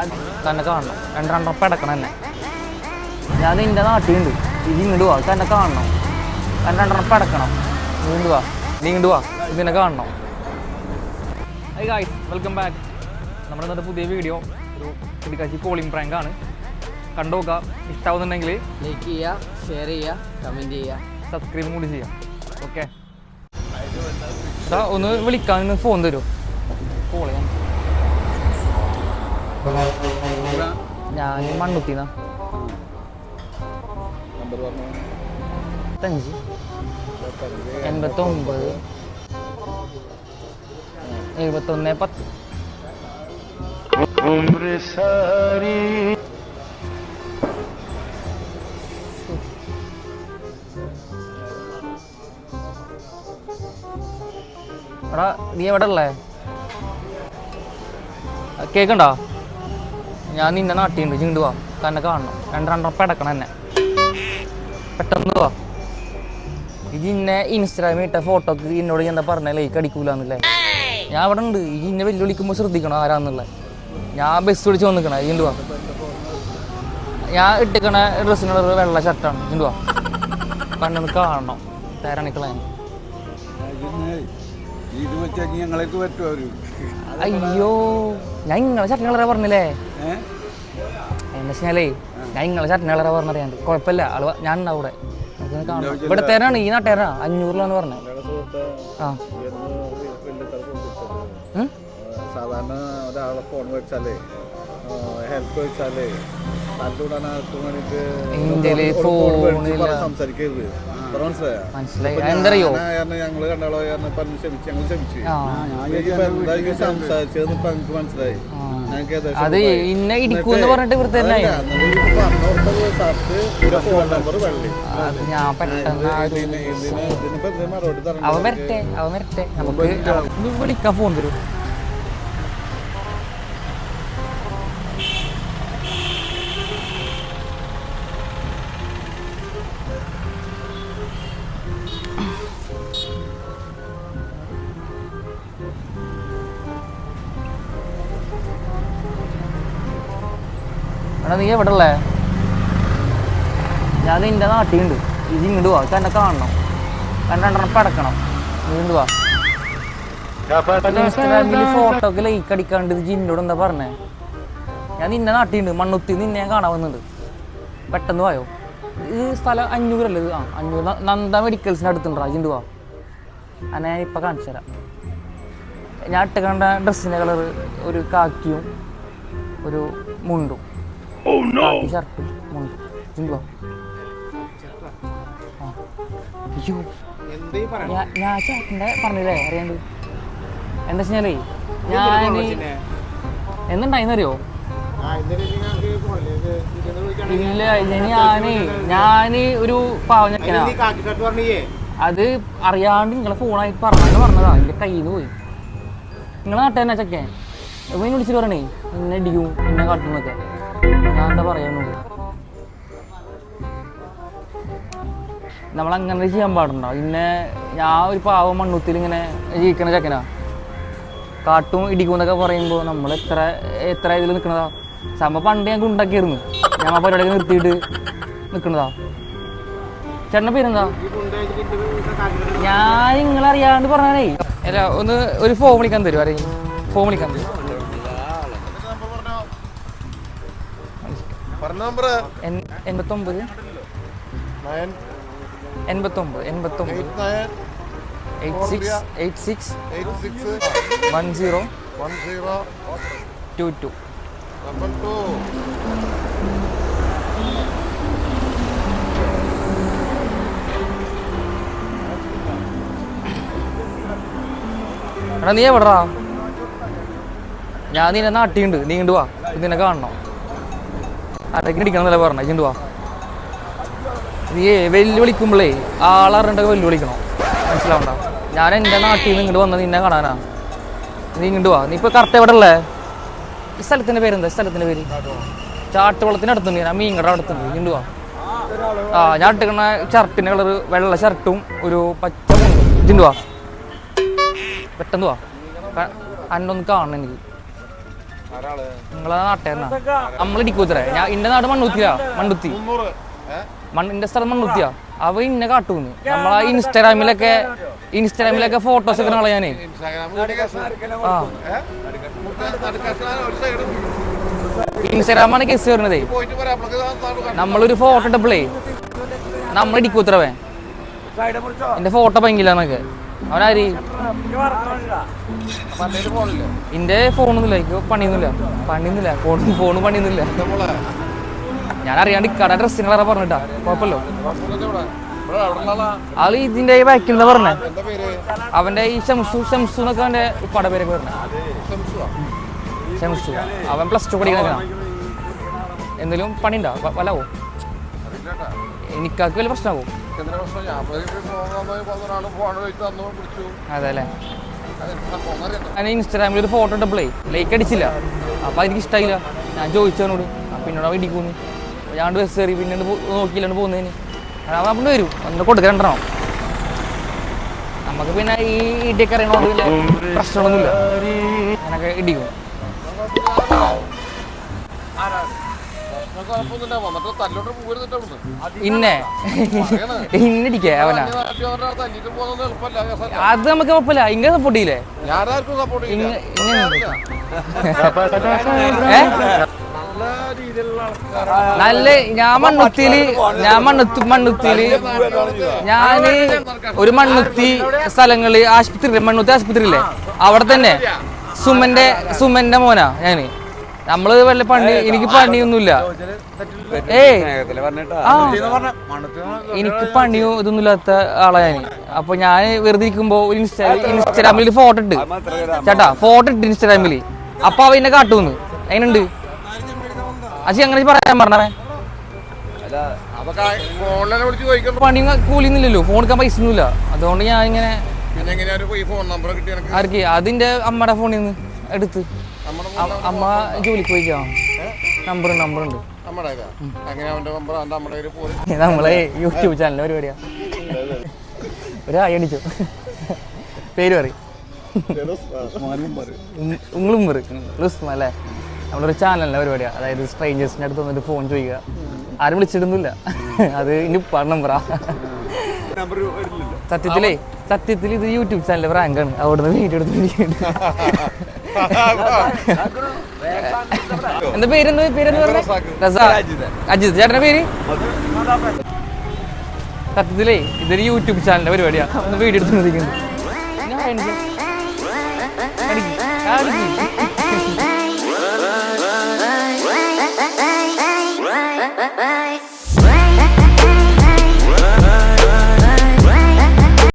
അത് തന്നെ കാണണം. രണ്ടെണ്ണം അടക്കണം തന്നെ. ഞാൻ നിന്റെ നാട്ടിലുണ്ട് ഇത് ഇങ്ങോട്ട് വാ. തന്നെ കാണണം. തന്നെ രണ്ടെണ്ണം പടക്കണം നീ ഇങ്ങോട്ട് വാ. നീ ഇങ്ങോട്ട് വാ. ഇതിനെ കാണണം. ഹൈ ഗായ്സ് വെൽക്കം ബാക്ക് നമ്മുടെ ഇന്നത്തെ പുതിയ വീഡിയോ ഒരു കുടിക്കാശി കോളിംഗ് പ്രാങ്ക് ആണ്. കണ്ടു കണ്ടുനോക്കുക ഇഷ്ടാവുന്നുണ്ടെങ്കിൽ ലൈക്ക് ചെയ്യുക ഷെയർ ചെയ്യുക കമന്റ് ചെയ്യുക സബ്സ്ക്രൈബ് കൂടി ചെയ്യാം. ഓക്കെ ഒന്ന് വിളിക്കാൻ ഫോൺ തരുമോ കോൾ ചെയ്യാൻ ഞാൻ മണ്ണുത്തിന്ന. അഞ്ച് എൺപത്തൊമ്പത്. എഴുപത്തൊന്ന് പത്ത്. എടാ നീ എവിടെ ഉള്ളേ കേക്കണ്ടോ? ഞാൻ നിന്നെ നാട്ടിയുണ്ട് ചിണ്ട് വാ. തന്നെ കാണണം. രണ്ട് രണ്ടെണ്ണം പടക്കണം എന്നെ. പെട്ടെന്ന് വാ. ഇത് ഇന്നെ ഇൻസ്റ്റാഗ്രാമിൽ ഇട്ട ഫോട്ടോക്ക് എന്നോട് എന്താ പറഞ്ഞ? ലൈക്ക് അടിക്കൂലെന്നല്ലേ ഞാൻ അവിടെ ഉണ്ട്. ഈ ഇന്നെ വെല്ലുവിളിക്കുമ്പോൾ ശ്രദ്ധിക്കണം? ആരാന്നുള്ളത് ഞാൻ ബസ് വിളിച്ച് വന്നിക്കണേ. ചിണ്ട് വാ. ഞാൻ ഇട്ടിക്കണ ഡ്രസ്സിനുള്ള വെള്ള ഷർട്ടാണ് ചിണ്ട് വാ. കണ്ണൊന്ന് കാണണം. തേരണിക്കളെ ഇത് പറ്റുമോ അവർ? അയ്യോ ഞാൻ ഇങ്ങളെ കളറാ പറഞ്ഞില്ലേ? എന്താ വെച്ചാലേ ഞാൻ ഇങ്ങളെ കളറാ പറഞ്ഞറിയാണ്ട് കുഴപ്പമില്ല ആൾ ഞാൻ ഉണ്ടാവും ഇവിടെ ഇവിടെ തേരാണ് ഈ നാട്ടുകാരാ അഞ്ഞൂറിലാണ് പറഞ്ഞത് ആ? സാധാരണ ഒരാളെ ഫോൺ വെച്ചാലേ ഹെൽപ്പ് വെച്ചാലേ വേണ്ടിട്ട് സംസാരിക്കരുത്. മനസ്സിലായോ? എന്തറിയോ ഞങ്ങൾ കണ്ടാളോ ക്ഷമിച്ച് ഞങ്ങൾ ഇപ്പൊ എനിക്ക് മനസ്സിലായി. അത് ഇന്ന ഇടിക്കൂന്ന് പറഞ്ഞിട്ട് ഇവർ തന്നെ ഞാൻ പെട്ടെന്ന് അവൻ വരട്ടെ അവൻ വരട്ടെ. നമുക്ക് വിളിക്കാൻ ഫോൺ തരും. എടാ നീ എവിടെ ഉള്ളേ ഞാൻ നിന്റെ നാട്ടിലുണ്ട്. ഇത് ഇങ്ങോട്ട് വാ. തന്നെ കാണണം. കണ്ടെണ്ണം പടക്കണം. ഇങ്ങോട്ട് വാ. ഇൻസ്റ്റാഗ്രാമിൽ ഫോട്ടോക്ക് ലൈക്ക് അടിക്കാണ്ട് ഇത് ജിന്നോട് എന്താ പറഞ്ഞേ? ഞാൻ നിന്നെ നാട്ടിലുണ്ട്. മണ്ണുത്തി നിന്നെ ഞാൻ കാണാൻ വന്നിട്ടുണ്ട്. പെട്ടെന്ന് വായോ. ഈ സ്ഥലം അഞ്ഞൂറല്ലേ ഇത്? ആ അഞ്ഞൂറ്. ന- നന്ദ മെഡിക്കൽസിന്റെ അടുത്തുണ്ടോ ജിണ്ട് വാ. അന്നെ ഞാൻ ഇപ്പം കാണിച്ചു തരാം. ഞാൻ ഇട്ട് കണ്ട ഡ്രസ്സിന്റെ കളർ ഒരു കാക്കിയും ഒരു മുണ്ടും. മുണ്ടും ജിണ്ട് വാ ആ. അയ്യോ ഞാൻ ഞാൻ ചേട്ടന്റെ പറഞ്ഞില്ലേ അറിയാണ്ട് എന്താ വെച്ചാലേ ഞാൻ എന്തുണ്ടായിന്നറിയോ ഇല്ല ഞാൻ ഞാനേ ഒരു പാവം ചെക്കനാ അത് അറിയാണ്ട് നിങ്ങളെ ഫോണായി പറഞ്ഞു പറഞ്ഞതാ. എന്റെ കയ്യിൽ നിന്ന് പോയി. നിങ്ങളെ നാട്ടിൽ ചക്കേ. ചെക്കൻ ഇവൻ വിളിച്ചിട്ട് പറയണേ. എന്നെ ഇടിക്കും എന്നെ കാട്ടുന്നൊക്കെ. എന്താ പറയുന്നത്. നമ്മളങ്ങനെ ചെയ്യാൻ പാടുണ്ടോ? പിന്നെ ഞാൻ ഒരു പാവം മണ്ണുത്തിൽ ഇങ്ങനെ ജീവിക്കണ ചെക്കനാ. കാട്ടും ഇടിക്കും എന്നൊക്കെ പറയുമ്പോൾ നമ്മൾ എത്ര എത്ര ഇതിൽ നിൽക്കണതാ സമ പണ്ട് ഞങ്ങൾക്ക് ഉണ്ടാക്കിയിരുന്നു ഞാൻ ആ പരിപാടിയൊക്കെ നിർത്തിയിട്ട് നിൽക്കണതാ ചേട്ടന്റെ പേരെന്താ? ഞാൻ നിങ്ങളറിയാണ്ട് പറഞ്ഞാണേ അല്ല ഒന്ന് ഒരു ഫോം വിളിക്കാൻ തരും ആരെങ്കിലും? ഫോം വിളിക്കാൻ തരും പറഞ്ഞ നമ്പർ എൺ- എൺപത്തൊമ്പത്. എൺപത്തൊമ്പത് എൺപത്തൊമ്പത്. Eight six eight six. One zero. One zero. Two two. Two. എടാ നീ എവിടാ ഞാൻ നിന്നെ നാട്ടിലുണ്ട്. നീ ഇങ്ങോട്ട് വാ. നീണ്ടുവാ നിന്നെ കാണണം? ആരൊക്കെ ഇടിക്കണം എന്നല്ലേ പറഞ്ഞ ഇങ്ങോട്ട് വാ നീ വെല്ലുവിളിക്കുമ്പോഴേ ആളറിഞ്ഞിട്ടൊക്കെ വെല്ലുവിളിക്കണം. മനസ്സിലാവണ്ട? ഞാൻ എന്റെ നാട്ടിൽ നിന്ന് ഇങ്ങോട്ട് വന്നത് നിന്നെ കാണാനാ. നീ ഇങ്ങോട്ട് വാ. നീ ഇപ്പോൾ കറക്റ്റ് എവിടെ ഉള്ളേ? ഈ സ്ഥലത്തിന്റെ പേരെന്താ? സ്ഥലത്തിന്റെ പേര്? ചാട്ടുവളത്തിന്റെ അടുത്തുണ്ട് ഞാൻ മീൻകട അടുത്തുണ്ട് ഇങ്ങോട്ട് വാ ആ ഞാൻ ഇട്ടിക്കണ ഷർട്ടിന്റെ കളർ വെള്ള ഷർട്ടും ഒരു പച്ച ഇതിന്റെ വാ പെട്ടെന്ന് വാ. അന്നൊന്ന് കാണണം എനിക്ക്. നിങ്ങളെ നമ്മൾ ഇടിക്കൂത്തറേ ഞാൻ ഇന്റെ നാട് മണ്ണുത്തിയാ മണ്ണുത്തി. മണ്ണിന്റെ സ്ഥലം മണ്ണുത്തിയാ. അവ ഇന്നെ കാട്ടൂന്ന്. നമ്മളെ ഇൻസ്റ്റാഗ്രാമിലൊക്കെ ഇൻസ്റ്റാഗ്രാമിലൊക്കെ ഫോട്ടോസ് ഒക്കെ കളയാനേ ഇൻസ്റ്റാഗ്രാമിൽ ആ. ഇൻസ്റ്റാഗ്രാമാണ് കേസ് വരുന്നതേ. നമ്മളൊരു ഫോട്ടോ ഇട്ടപ്പോഴേ നമ്മൾ ഇടിക്കൂത്തറവേ എന്റെ ഫോട്ടോ ഭയങ്കില്ലെന്നൊക്കെ അവനാരി? എന്റെ ഫോണൊന്നുമില്ല എനിക്ക് പണിയൊന്നുമില്ല. പണിയൊന്നുമില്ല ഫോൺ ഫോൺ പണിയൊന്നുമില്ല. ഞാൻ അറിയാണ്ട് കട ഡ്രസ്സിന് കളറാ പറഞ്ഞിട്ടാ. കുഴപ്പമില്ലോ ആൾ ഇതിന്റെ ബാക്കിൽ പറഞ്ഞേ? അവന്റെ ഈ ഷംസു ഷംസു എന്നൊക്കെ അവന്റെ പട പേരൊക്കെ പറഞ്ഞേ? ഷംസു. അവൻ പ്ലസ് ടു പഠിക്കണ എന്തെങ്കിലും പണിയുണ്ടോ? വല്ലാവോ. എനിക്കാക്ക് വലിയ പ്രശ്നമാവോ? എന്തിനാ പ്രശ്നം? ഞാൻ ഫോൺ തന്നു വിളിച്ചു ഇൻസ്റ്റാഗ്രാമിൽ ഒരു ഫോട്ടോ ഇട്ടപ്പോഴേ ലൈക്ക് അടിച്ചില്ല. അപ്പൊ എനിക്ക് ഇഷ്ടമായില്ല ഞാൻ ചോദിച്ചവനോട് പിന്നോട് അവൻ ഇടിക്കുന്നു. ഞാൻ ബസ് കയറി പിന്നെ നോക്കിയില്ലാണ്ട് പോകുന്നതിന് അവൻ അപ്പം വരും. ഒന്ന് കൊടുക്കണ്ടോ നമുക്ക് പിന്നെ ഈ ഇടിയൊക്കെ അറിയണോണ്ട് പിന്നെ പ്രശ്നമൊന്നുമില്ല അങ്ങനൊക്കെ ഇടിക്കും. ഇന്നെ. ഇന്നിടിക്കേ അവനാ. അത് നമുക്ക് കുഴപ്പമില്ല. ഇങ്ങനെ സപ്പോർട്ട് ചെയ്യില്ലേ? നല്ല ഞാൻ മണ്ണുത്തിയിൽ ഞാൻ മണ്ണുത്തി മണ്ണുത്തിയിൽ ഞാൻ ഒരു മണ്ണുത്തി സ്ഥലങ്ങൾ ആശുപത്രി മണ്ണുത്തി ആശുപത്രി ഇല്ലേ അവിടെ തന്നെ. സുമന്റെ സുമന്റെ മോനാ ഞാൻ. നമ്മൾ വല്ല പണി എനിക്ക് പണിയൊന്നുമില്ല ഏയ് ആ എനിക്ക് പണിയോ ഇതൊന്നും ഇല്ലാത്ത ആളാ ഞാൻ അപ്പൊ ഞാൻ വെറുതെ ഇരിക്കുമ്പോ ഇൻസ്റ്റാഗ്രാമിൽ ഫോട്ടോ ഇട്ട് ചേട്ടാ ഫോട്ടോ ഇട്ട് ഇൻസ്റ്റാഗ്രാമിൽ അപ്പൊ അവ എന്നെ കാട്ടൂന്ന് അതിനുണ്ട് അച്ഛൻ അങ്ങനെ പറയാൻ പറഞ്ഞേ പണി കൂലിന്നില്ലല്ലോ ഫോൺ എടുക്കാൻ പൈസ ഒന്നുമില്ല അതുകൊണ്ട് ഞാൻ ഇങ്ങനെ ആർക്ക് അതിന്റെ അമ്മയുടെ ഫോണിൽ നിന്ന് എടുത്ത് അമ്മ ജോലിക്ക് പോയിക്കാ നമ്പർ നമ്പർ ഉണ്ട്. നമ്മളെ യൂട്യൂബ് ചാനലിലെ പരിപാടിയാ. ഒരു ആയി അടിച്ചു. പേര് പറയും. ഉങ്ങളും പറയും. അല്ലേ? നമ്മളൊരു ചാനലിലെ പരിപാടിയാ. അതായത് സ്ട്രേഞ്ചേഴ്സിന്റെ അടുത്ത് വന്നിട്ട് ഫോൺ ചോദിക്കുക. ആരും വിളിച്ചിടുന്നില്ല അത് ഇനി നമ്പറാ. സത്യത്തിലേ സത്യത്തിൽ ഇത് യൂട്യൂബ് ചാനലിലെ റാങ്കാണ് അവിടുന്ന് വീഡിയോ എടുത്ത് എന്താ പേരെന്ന് പേരെന്ന് പറഞ്ഞേ? റസാഖ്. അജിത്. ചേട്ടന്റെ പേര്? സത്യത്തിലേ ഇതൊരു യൂട്യൂബ് ചാനലിന്റെ പരിപാടിയാണ് വീഡിയോ എടുത്തു നിൽക്കുന്നു